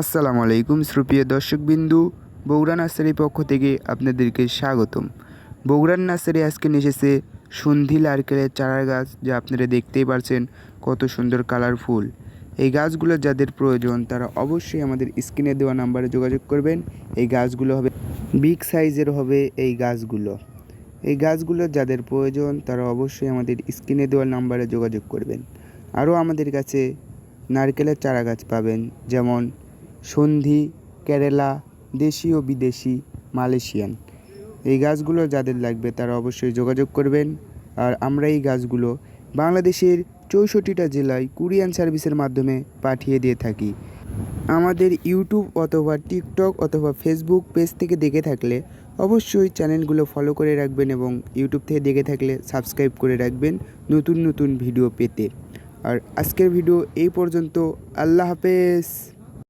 আসসালামু আলাইকুম শ্রুপ্রিয় দর্শকবিন্দু, বগুড়া নার্সারির পক্ষ থেকে আপনাদেরকে স্বাগতম। বগুড়ার নার্সারি আজকে এসেছে সন্ধি নারকেলের চারা গাছ, যা আপনারা দেখতেই পারছেন কত সুন্দর কালারফুল। এই গাছগুলো যাদের প্রয়োজন, তারা অবশ্যই আমাদের স্ক্রিনে দেওয়া নাম্বারে যোগাযোগ করবেন। এই গাছগুলো হবে বিগ সাইজের হবে এই গাছগুলো। এই গাছগুলো যাদের প্রয়োজন, তারা অবশ্যই আমাদের স্ক্রিনে দেওয়া নাম্বারে যোগাযোগ করবেন। আরও আমাদের কাছে নারকেলের চারা গাছ পাবেন, যেমন সন্ধি, কেরালা, দেশি ও বিদেশি, মালয়েশিয়ান। এই গাছগুলো যাদের লাগবে তারা অবশ্যই যোগাযোগ করবেন। আর আমরা এই গাছগুলো বাংলাদেশের চৌষট্টিটা জেলায় কুরিয়ান সার্ভিসের মাধ্যমে পাঠিয়ে দিয়ে থাকি। আমাদের ইউটিউব অথবা টিকটক অথবা ফেসবুক পেজ থেকে দেখে থাকলে অবশ্যই চ্যানেলগুলো ফলো করে রাখবেন এবং ইউটিউব থেকে দেখে থাকলে সাবস্ক্রাইব করে রাখবেন নতুন নতুন ভিডিও পেতে। আর আজকের ভিডিও এই পর্যন্ত। আল্লাহ হাফেজ।